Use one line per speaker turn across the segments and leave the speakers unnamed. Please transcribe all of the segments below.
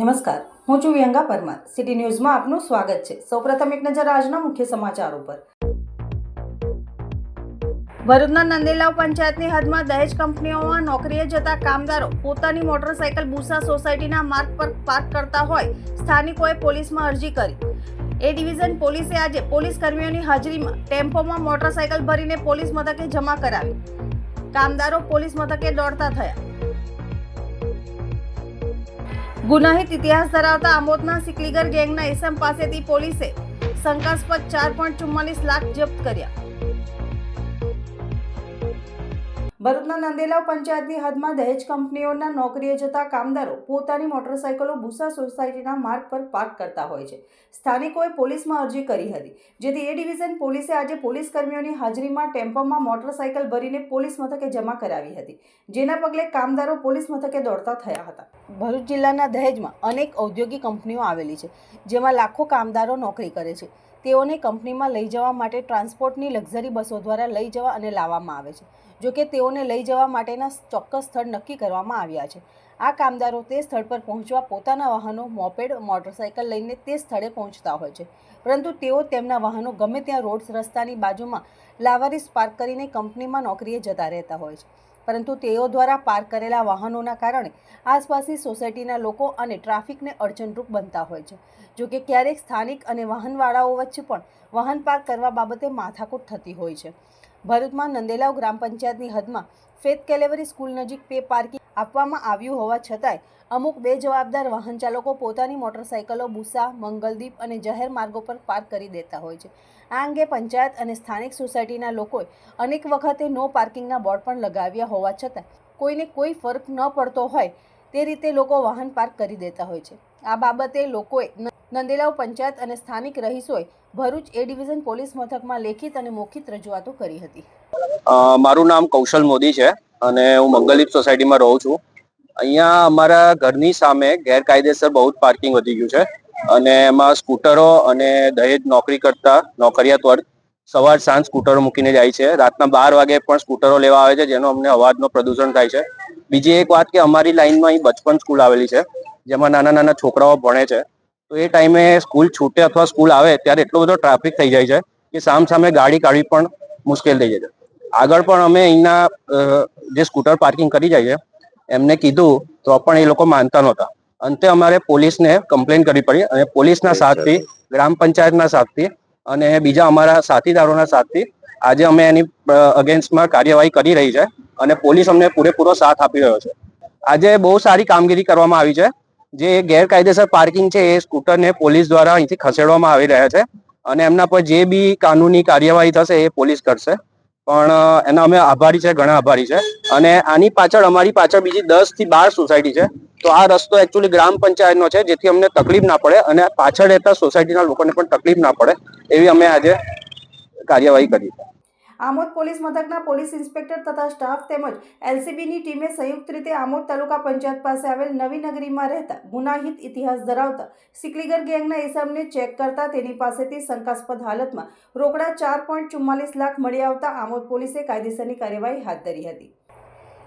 નમસ્કાર, હું છું વ્યંગા પરમાર. સિટી ન્યૂઝમાં આપનું સ્વાગત છે. સૌપ્રથમ એક નજર આજના મુખ્ય સમાચારો પર. ભરૂચના નંદેલાવ પંચાયતની હદમાં દહેજ કંપનીઓમાં નોકરીએ જતા કામદારો પોતાની મોટરસાયકલ બુસા સોસાયટીના માર્ગ પર પાર્ક કરતા હોય, સ્થાનિકોએ પોલીસમાં અરજી કરી. એ ડિવિઝન પોલીસે આજે પોલીસ કર્મીઓની હાજરીમાં ટેમ્પોમાં મોટરસાયકલ ભરીને પોલીસ મથકે જમા કરાવી. કામદારો પોલીસ મથકે દોડતા થયા. ગુનાહિત ઇતિહાસ ધરાવતા આમોદના સિકલીગર ગેંગના એસએમ પાસેથી પોલીસે શંકાસ્પદ ચાર લાખ જપ્ત કર્યા. ભરૂચના નંદેલાવ પંચાયતની હદમાં દહેજ કંપનીઓના નોકરીએ જતા કામદારો પોતાની મોટરસાયકલો ભૂસા સોસાયટીના માર્ગ પર પાર્ક કરતા હોય છે. સ્થાનિકોએ પોલીસમાં અરજી કરી હતી. જેથી એ ડિવિઝન પોલીસે આજે પોલીસ કર્મીઓની હાજરીમાં ટેમ્પોમાં મોટરસાયકલ ભરીને પોલીસ મથકે જમા કરાવી હતી. જેના પગલે કામદારો પોલીસ મથકે દોડતા થયા હતા. ભરૂચ જિલ્લાના દહેજમાં અનેક ઔદ્યોગિક કંપનીઓ આવેલી છે, જેમાં લાખો કામદારો નોકરી કરે છે. તેઓને કંપનીમાં લઈ જવા માટે ટ્રાન્સપોર્ટની લક્ઝરી બસો દ્વારા લઈ જવા અને લાવવામાં આવે છે જોકે તેઓને લઈ જવા માટેના ચોક્કસ સ્થળ નક્કી કરવામાં આવ્યા છે. આ કામદારો તે સ્થળ પર પહોંચવા પોતાના વાહનો, મોપેડ મોટરસાયકલ લઈને તે સ્થળે પહોંચતા હોય છે, પરંતુ તેઓ તેમના વાહનો ગમે ત્યાં રોડ રસ્તાની બાજુમાં લાવારીસ પાર્ક કરીને કંપનીમાં નોકરીએ જતા રહેતા હોય છે. પરંતુ તેઓ દ્વારા પાર્ક કરેલા વાહનોના કારણે આસપાસની સોસાયટીના લોકો અને ટ્રાફિકને અડચણરૂપ બનતા હોય છે. જોકે ક્યારેક સ્થાનિક અને વાહનવાળાઓ વચ્ચે પણ વાહન પાર્ક કરવા બાબતે માથાકૂટ થતી હોય છે. ભરૂચમાં નંદેલાવ ગ્રામ પંચાયતની હદમાં ફેત કેલેવરી સ્કૂલ નજીક પે પાર્કિંગ આપવામાં આવ્યું હોવા છતાંય અમુક બેજવાબદાર વાહન ચાલકો પોતાની મોટરસાયકલો બુસા, મંગલદીપ અને જાહેર માર્ગો પર પાર્ક કરી દેતા હોય છે. આ અંગે પંચાયત અને સ્થાનિક સોસાયટીના લોકોએ અનેક વખતે નો પાર્કિંગના બોર્ડ પણ લગાવ્યા હોવા છતાં કોઈને કોઈ ફરક ન પડતો હોય તે રીતે લોકો વાહન પાર્ક કરી દેતા હોય છે. આ બાબતે લોકોએ નંદેલાવ પંચાયત અને સ્થાનિક રહીશોએ ભરૂચ એ ડિવિઝન પોલીસ મથકમાં લેખિત અને મૌખિત રજૂઆતો કરી હતી.
મારું નામ કૌશલ મોદી છે અને હું મંગલદીપ સોસાયટીમાં રહું છું. અહીંયા અમારા ઘરની સામે ગેરકાયદેસર બહુ જ પાર્કિંગ વધી ગયું છે. અને એમાં સ્કૂટરો અને દહેજ નોકરી કરતા નોકરિયાત વર્ગ સવાર સાંજ સ્કૂટરો મૂકીને જાય છે. રાતના બાર વાગે પણ સ્કૂટરો લેવા આવે છે, જેનો અમને અવાજનો પ્રદૂષણ થાય છે. બીજી એક વાત કે અમારી લાઈનમાં અહીં બચપન સ્કૂલ આવેલી છે, જેમાં નાના નાના છોકરાઓ ભણે છે. તો એ ટાઈમે સ્કૂલ છૂટે અથવા સ્કૂલ આવે ત્યારે એટલો બધો ટ્રાફિક થઈ જાય છે કે સામ સામે ગાડી કાઢવી પણ મુશ્કેલ થઈ જાય છે. આગળ પણ અમે અહીંના જે સ્કૂટર પાર્કિંગ કરી જાય છે એમને કીધું તો પણ એ લોકો માનતા નહોતા. અંતે અમારે પોલીસને કમ્પ્લેન કરવી પડી અને પોલીસના સાથથી ગ્રામ પંચાયતના સાથથી અને બીજા અમારા સાથીદારોના સાથથી આજે અમે એની અગેન્સ્ટમાં કાર્યવાહી કરી રહી છે અને પોલીસ અમને પૂરેપૂરો સાથ આપી રહ્યો છે. આજે બહુ સારી કામગીરી કરવામાં આવી છે. જે ગેરકાયદેસર પાર્કિંગ છે એ સ્કૂટરને પોલીસ દ્વારા અહીંથી ખસેડવામાં આવી રહ્યા છે અને એમના પર જે બી કાનૂની કાર્યવાહી થશે એ પોલીસ કરશે. પણ એના અમે આભારી છે, ઘણા આભારી છે. અને આની પાછળ, અમારી પાછળ બીજી દસથી બાર સોસાયટી છે. તો આ રસ્તો એકચ્યુઅલી ગ્રામ પંચાયતનો છે, જેથી અમને તકલીફ ના પડે અને પાછળ રહેતા સોસાયટીના લોકોને પણ તકલીફ ના પડે, એવી અમે આજે કાર્યવાહી કરી છે.
આમોદ પોલીસ મથકના પોલીસ ઇન્સ્પેક્ટર તથા સ્ટાફ તેમજ એલસીબીની ટીમે સંયુક્ત રીતે આમોદ તાલુકા પંચાયત પાસે આવેલ નવી નગરીમાં રહેતા ગુનાહિત ઇતિહાસ ધરાવતા સિકલીગર ગેંગના ઇસમને ચેક કરતા તેની પાસેથી શંકાસ્પદ હાલતમાં રોકડા ચાર પોઈન્ટ ચુમ્માલીસ લાખ મળી આવતા આમોદ પોલીસે કાયદેસરની કાર્યવાહી હાથ ધરી હતી.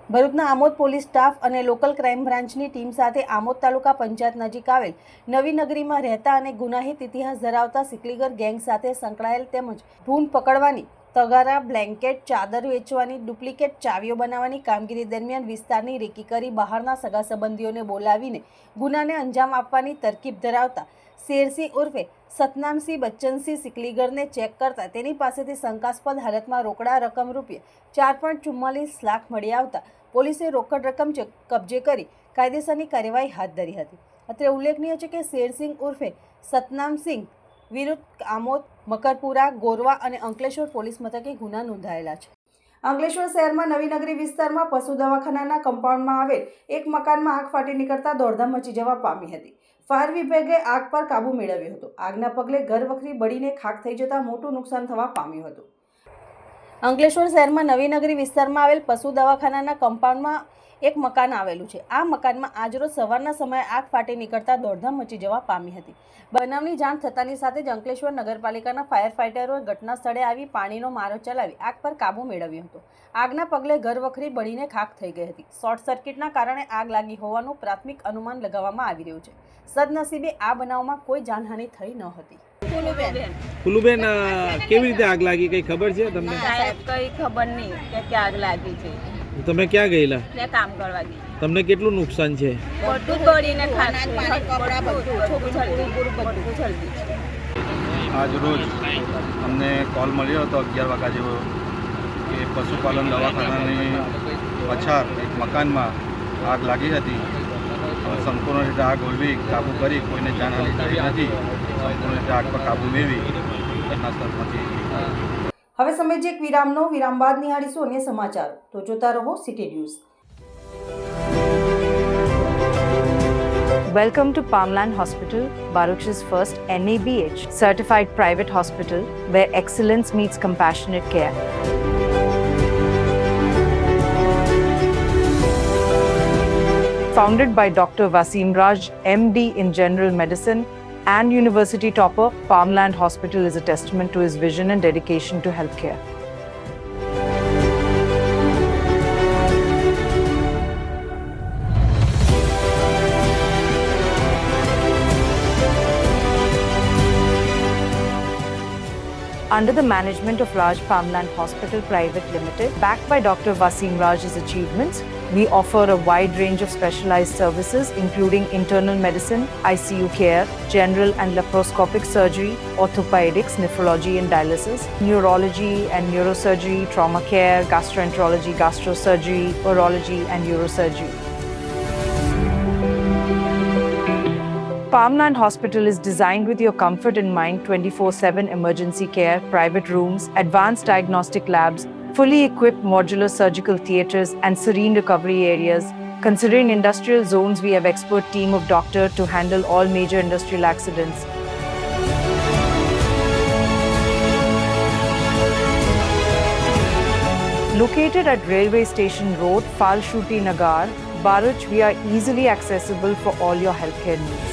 ભરૂચના આમોદ પોલીસ સ્ટાફ અને લોકલ ક્રાઇમ બ્રાન્ચની ટીમ સાથે આમોદ તાલુકા પંચાયત નજીક આવેલ નવી નગરીમાં રહેતા અને ગુનાહિત ઇતિહાસ ધરાવતા સિકલીગર ગેંગ સાથે સંકળાયેલ તેમજ ભૂન પકડવાની તગારા બ્લેન્કેટ, ચાદર વેચવાની, ડુપ્લિકેટ ચાવીઓ બનાવવાની કામગીરી દરમિયાન વિસ્તારની રેકી કરી બહારના સગા સંબંધીઓને બોલાવીને ગુનાને અંજામ આપવાની તરકીબ ધરાવતા શેરસિંહ ઉર્ફે સતનામસિંહ બચ્ચનસિંહ સિકલીગરને ચેક કરતા તેની પાસેથી શંકાસ્પદ હાલતમાં રોકડા રકમ રૂપિયા ચાર પોઈન્ટ ચુમ્માલીસ લાખ મળી આવતા પોલીસે રોકડ રકમ કબજે કરી કાયદેસરની કાર્યવાહી હાથ ધરી હતી. અત્રે ઉલ્લેખનીય છે કે શેરસિંહ ઉર્ફે સતનામસિંહ વિરુદ્ધ આમોદ, મકરપુરા, ગોરવા અને અંકલેશ્વર પોલીસ મથકે ગુના નોંધાયેલા છે. અંકલેશ્વર શહેરમાં નવીનગરી વિસ્તારમાં પશુ દવાખાનાના કમ્પાઉન્ડમાં આવેલ એક મકાનમાં આગ ફાટી નીકળતા દોડધામ મચી જવા પામી હતી. ફાયર વિભાગે આગ પર કાબુ મેળવ્યો હતો. આગના પગલે ઘર વખરી બળીને ખાક થઈ જતા મોટું નુકસાન થવા પામ્યું હતું. અંકલેશ્વર શહેરમાં નવીનગરી વિસ્તારમાં આવેલ પશુ દવાખાનાના કમ્પાઉન્ડમાં એક મકાન આવેલું છે. આ મકાનમાં આજરોજ સવારના સમયે આગ ફાટી નીકળતા દોડધામ મચી જવા પામી હતી. બનાવની જાણ થતાની સાથે જ અંકલેશ્વર નગરપાલિકાના ફાયર ફાઇટરોએ ઘટના સ્થળે આવી પાણીનો મારો ચલાવી આગ પર કાબૂ મેળવ્યો હતો. આગના પગલે ઘર વખરી બળીને ખાખ થઈ ગઈ હતી. શોર્ટ સર્કિટના કારણે આગ લાગી હોવાનું પ્રાથમિક અનુમાન લગાવવામાં આવી રહ્યું છે. સદનસીબે આ બનાવમાં કોઈ જાનહાનિ થઈ ન હતી.
ફુલુબેન કેવી રીતે આગ લાગી? કઈ ખબર છે તમને?
સાહેબ કઈ ખબર નહીં કે ક્યાં આગ લાગી છે.
તમે ક્યાં ગયેલા?
ને કામ કરવા ગઈ.
તમને કેટલું નુકસાન છે?
બધું બળીને
આજ રોજ અમને કોલ મળ્યો હતો અગિયાર વાગ્યા જેવો કે પશુપાલન દવાખાનાની પછાર એક મકાનમાં આગ લાગી હતી. સંપૂર્ણ રીતે આગ ઓલવી કાબૂ કરી કોઈને જાણવાની થઈ નથી. સંપૂર્ણ રીતે આગ પર કાબુ મેળવી. ઘટના સ્થળ પહોંચી
હવે સમય છે એક વિરામનો વિરામ બાદ નિહાળીશું અન્ય સમાચાર તો જોતા રહો city news
Welcome to Palmland Hospital, Baruch's first NABH certified private hospital where excellence meets compassionate care. Founded by Dr. Vasim Raj, MD in General Medicine and University topper, Palmland Hospital is a testament to his vision and dedication to healthcare. Under the management of Raj Palmland Hospital Private Limited, backed by Dr. Vasim Raj's achievements, we offer a wide range of specialized services including internal medicine, ICU care, general and laparoscopic surgery, orthopedics, nephrology and dialysis, neurology and neurosurgery, trauma care, gastroenterology, gastrosurgery, urology and neurosurgery. Palmland Hospital is designed with your comfort in mind 24 7 emergency care, private rooms, advanced diagnostic labs, fully equipped modular surgical theatres, and serene recovery areas. Considering industrial zones, we have expert team of doctor to handle all major industrial accidents. Located at Railway Station Road, Falshuti Nagar, Baruch, we are easily accessible for all your healthcare needs.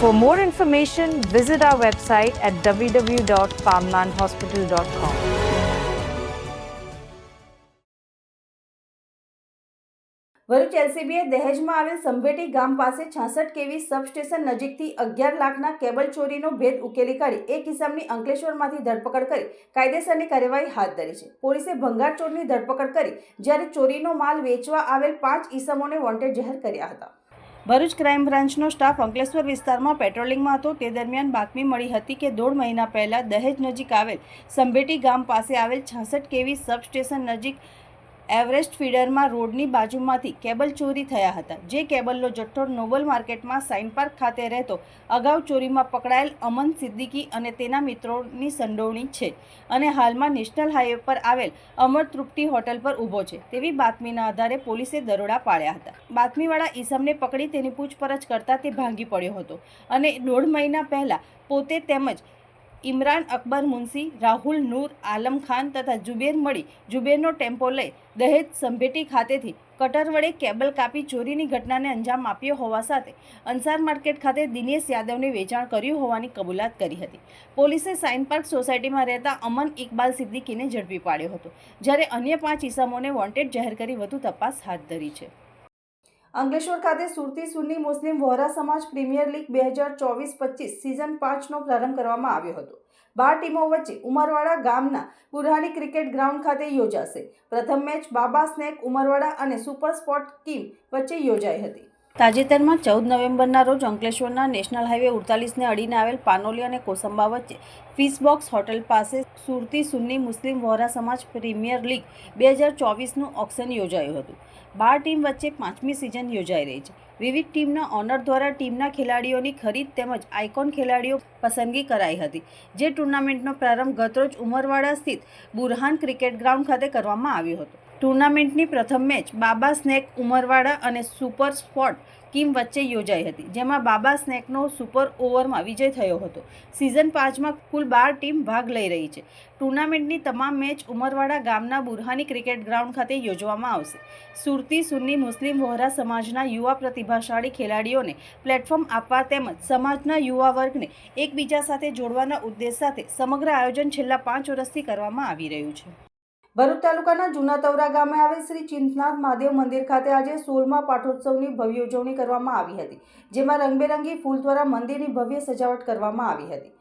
For more information, visit our website at www.farmlandhospital.com.
Bharuch એલસીબીએ દહેજમાં આવેલ સંભેટી ગામ પાસે છાસઠ કેવી substation નજીકથી અગિયાર લાખના cable ચોરીનો ભેદ ઉકેલી કાઢી એક કિસમની અંકલેશ્વરમાંથી ધરપકડ કરી કાયદેસરની કાર્યવાહી હાથ ધરી છે પોલીસે ભંગાર ચોરની ધરપકડ કરી જ્યારે ચોરીનો માલ વેચવા આવેલ પાંચ ઈસમોને વોન્ટેડ જાહેર કર્યા હતા ભરૂચ ક્રાઇમ બ્રાન્ચનો સ્ટાફ અંકલેશ્વર વિસ્તારમાં પેટ્રોલિંગમાં હતો. તે દરમિયાન બાતમી મળી હતી કે દોઢ મહિના પહેલાં દહેજ નજીક આવેલ સંભેટી ગામ પાસે આવેલ છાસઠ કેવી સબસ્ટેશન નજીક એવરેસ્ટ ફીડરમાં રોડની બાજુમાંથી કેબલ ચોરી થયા હતા. જે કેબલનો જથ્થો નોબલ માર્કેટમાં સાઇન પાર્ક ખાતે રહેતો, અગાઉ ચોરીમાં પકડાયેલ અમન સિદ્દીકી અને તેના મિત્રોની સંડોવણી છે અને હાલમાં નેશનલ હાઈવે પર આવેલ અમર તૃપ્તિ હોટલ પર ઊભો છે તેવી બાતમીના આધારે પોલીસે દરોડા પાડ્યા હતા. બાતમીવાળા ઈસમને પકડી તેની પૂછપરછ કરતાં તે ભાંગી પડ્યો હતો અને દોઢ મહિના પહેલાં પોતે તેમજ ઇમરાન અકબર મુનશી, રાહુલ નૂર, આલમ ખાન તથા જુબેર મળી જુબેરનો ટેમ્પો લઈ દહેજ સંભેટી ખાતેથી કટર વડે કેબલ કાપી ચોરીની ઘટનાને અંજામ આપ્યો હોવા સાથે અંસાર માર્કેટ ખાતે દિનેશ યાદવને વેચાણ કર્યું હોવાની કબૂલાત કરી હતી. પોલીસે સાઇન પાર્ક સોસાયટીમાં રહેતા અમન ઇકબાલ સિદ્દીકીને ઝડપી પાડ્યો હતો, જ્યારે અન્ય પાંચ ઇસમોને વોન્ટેડ જાહેર કરી વધુ તપાસ હાથ ધરી છે. અંકલેશ્વર ખાતે સુરતી સુન્ની મુસ્લિમ વોરા સમાજ પ્રીમિયર લીગ બે હજાર ચોવીસ પચીસ સિઝન પાંચનો પ્રારંભ કરવામાં આવ્યો હતો. બાર ટીમો વચ્ચે ઉમરવાડા ગામના બુરહાની ક્રિકેટ ગ્રાઉન્ડ ખાતે યોજાશે. પ્રથમ મેચ બાબા સ્નેક ઉમરવાડા અને સુપર સ્પોર્ટ ટીમ વચ્ચે યોજાઈ હતી. તાજેતરમાં ચૌદ નવેમ્બરના રોજ અંકલેશ્વરના નેશનલ હાઈવે ઉડતાલીસને અડીને આવેલ પાનોલી અને કોસંબા વચ્ચે ફિશબોક્સ હોટેલ પાસે સુરતી સુન્ની મુસ્લિમ વોરા સમાજ પ્રીમિયર લીગ બે હજાર ચોવીસનું ઓક્શન યોજાયું હતું. બાર ટીમ વચ્ચે પાંચમી સિઝન યોજાઈ રહી છે. વિવિધ ટીમના ઓનર દ્વારા ટીમના ખેલાડીઓની ખરીદ તેમજ આઇકોન ખેલાડીઓ પસંદગી કરાઈ હતી, જે ટુર્નામેન્ટનો પ્રારંભ ગતરોજ ઉમરવાડા સ્થિત બુરહાન ક્રિકેટ ગ્રાઉન્ડ ખાતે કરવામાં આવ્યો હતો. ટુર્નામેન્ટની પ્રથમ મેચ બાબા સ્નેક ઉમરવાડા અને સુપર સ્પોટ કિમ વચ્ચે યોજાઈ હતી, જેમાં બાબા સ્નેકનો સુપર ઓવરમાં વિજય થયો હતો. સિઝન પાંચમાં કુલ બાર ટીમ ભાગ લઈ રહી છે. ટુર્નામેન્ટની તમામ મેચ ઉમરવાડા ગામના બુરહાની ક્રિકેટ ગ્રાઉન્ડ ખાતે યોજવામાં આવશે. સુરતી સુન્ની મુસ્લિમ વોહરા સમાજના યુવા પ્રતિભાશાળી ખેલાડીઓને પ્લેટફોર્મ આપવા તેમજ સમાજના યુવા વર્ગને એકબીજા સાથે જોડવાના ઉદ્દેશ સાથે સમગ્ર આયોજન છેલ્લા પાંચ વર્ષથી કરવામાં આવી રહ્યું છે. ભરૂચ તાલુકાના જૂના તવરા ગામે આવેલ શ્રી ચિંતનાથ મહાદેવ મંદિર ખાતે આજે સોળમા પાઠોત્સવની ભવ્ય ઉજવણી કરવામાં આવી હતી, જેમાં રંગબેરંગી ફૂલ દ્વારા મંદિરની ભવ્ય સજાવટ કરવામાં આવી હતી.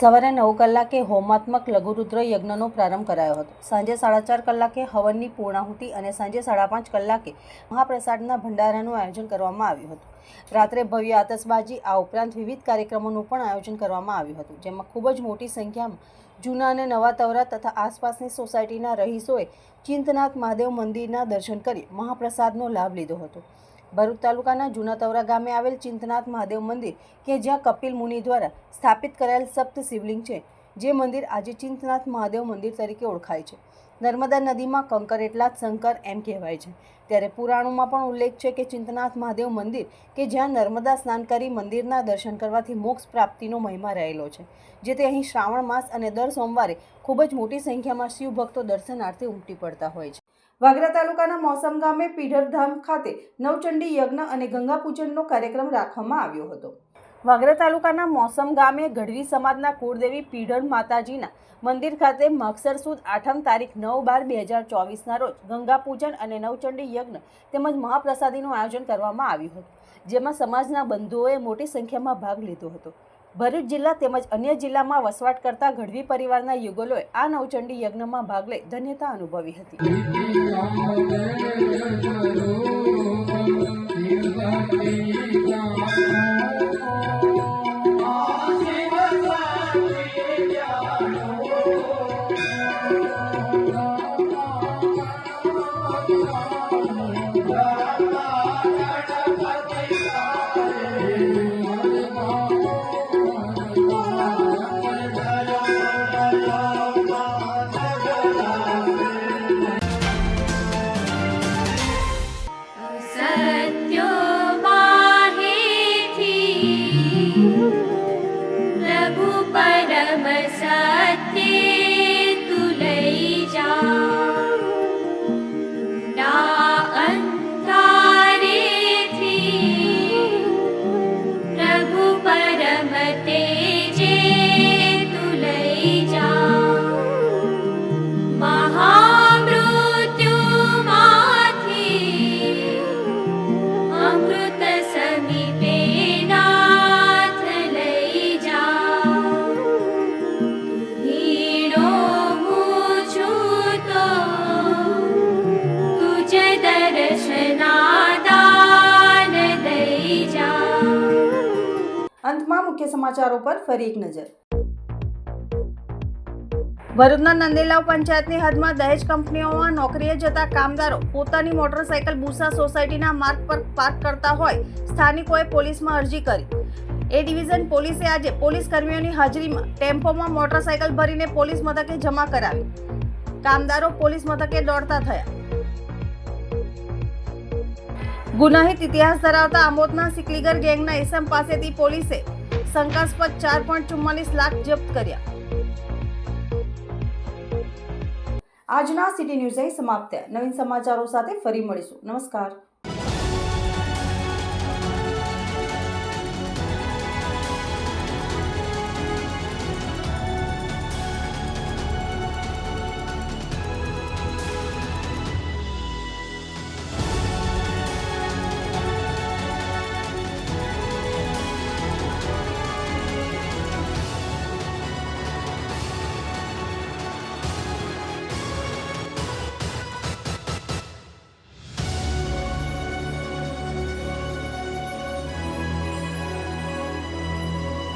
સવારે નવ કલાકે હોમાત્મક લઘુરુદ્ર યજ્ઞનો પ્રારંભ કરાયો હતો. સાંજે સાડા ચાર કલાકે હવનની પૂર્ણાહુતિ અને સાંજે સાડા પાંચ કલાકે મહાપ્રસાદના ભંડારાનું આયોજન કરવામાં આવ્યું હતું. રાત્રે ભવ્ય આતશબાજી, આ ઉપરાંત વિવિધ કાર્યક્રમોનું પણ આયોજન કરવામાં આવ્યું હતું, જેમાં ખૂબ જ મોટી સંખ્યામાં જૂના અને નવા તવરા તથા આસપાસની સોસાયટીના રહીશોએ ચિંતનાથ મહાદેવ મંદિરના દર્શન કરી મહાપ્રસાદનો લાભ લીધો હતો. ભરૂચ તાલુકાના જૂના તવરા ગામે આવેલ ચિંતનાથ મહાદેવ મંદિર, કે જ્યાં કપિલ મુનિ દ્વારા સ્થાપિત કરાયેલ સપ્ત શિવલિંગ છે, જે મંદિર આજે ચિંતનાથ મહાદેવ મંદિર તરીકે ઓળખાય છે. નર્મદા નદીમાં કંકર એટલા જ શંકર એમ કહેવાય છે. ત્યારે પુરાણોમાં પણ ઉલ્લેખ છે કે ચિંતનાથ મહાદેવ મંદિર, કે જ્યાં નર્મદા સ્નાન કરી મંદિરના દર્શન કરવાથી મોક્ષ પ્રાપ્તિનો મહિમા રહેલો છે. જેથી અહીં શ્રાવણ માસ અને દર સોમવારે ખૂબ જ મોટી સંખ્યામાં શિવ ભક્તો દર્શનાર્થે ઉમટી પડતા હોય છે. વાગરા તાલુકાના મોસમ ગામે પીઢરધામ ખાતે નવચંડી યજ્ઞ અને ગંગા પૂજનનો કાર્યક્રમ રાખવામાં આવ્યો હતો. વાગરા તાલુકાના મોસમ ગામે ગઢવી સમાજના કુળદેવી પીઢણ માતાજીના મંદિર ખાતે મગસર સુદ આઠમ તારીખ નવ બાર બે હજાર ચોવીસના રોજ ગંગા પૂજન અને નવચંડી યજ્ઞ તેમજ મહાપ્રસાદીનું આયોજન કરવામાં આવ્યું હતું જેમાં સમાજના બંધુઓએ મોટી સંખ્યામાં ભાગ લીધો હતો ભરૂચ જિલ્લા તેમજ અન્ય જિલ્લામાં વસવાટ કરતા ગઢવી પરિવારના યુગલોએ આ નવચંડી યજ્ઞમાં ભાગ લઈ ધન્યતા અનુભવી હતી અંતમાં મુખ્ય સમાચારો પર ફરી એક નજર. ભરૂચના નંદેલાવ પંચાયતની હદમાં દહેજ કંપનીઓમાં નોકરીએ જતા કામદારો પોતાની મોટરસાયકલ બુસા સોસાયટીના માર્ગ પર પાર્ક કરતા હોય, સ્થાનિકોએ પોલીસમાં અરજી કરી. એ ડિવિઝન પોલીસે આજે પોલીસ કર્મીઓની હાજરીમાં ટેમ્પોમાં મોટરસાયકલ ભરીને પોલીસ મથકે જમા કરાવી. કામદારો પોલીસ મથકે દોડતા થયા. ગુનાહિત ઇતિહાસ ધરાવતા આમોદના સિકલીગર ગેંગના એસમ પાસેથી પોલીસે શંકાસ્પદ ચાર પોઈન્ટ ચુમ્માલીસ લાખ જપ્ત કર્યા. આજના સિટી ન્યૂઝ સમાપ્ત. થયા નવીન સમાચારો સાથે ફરી મળીશું. નમસ્કાર.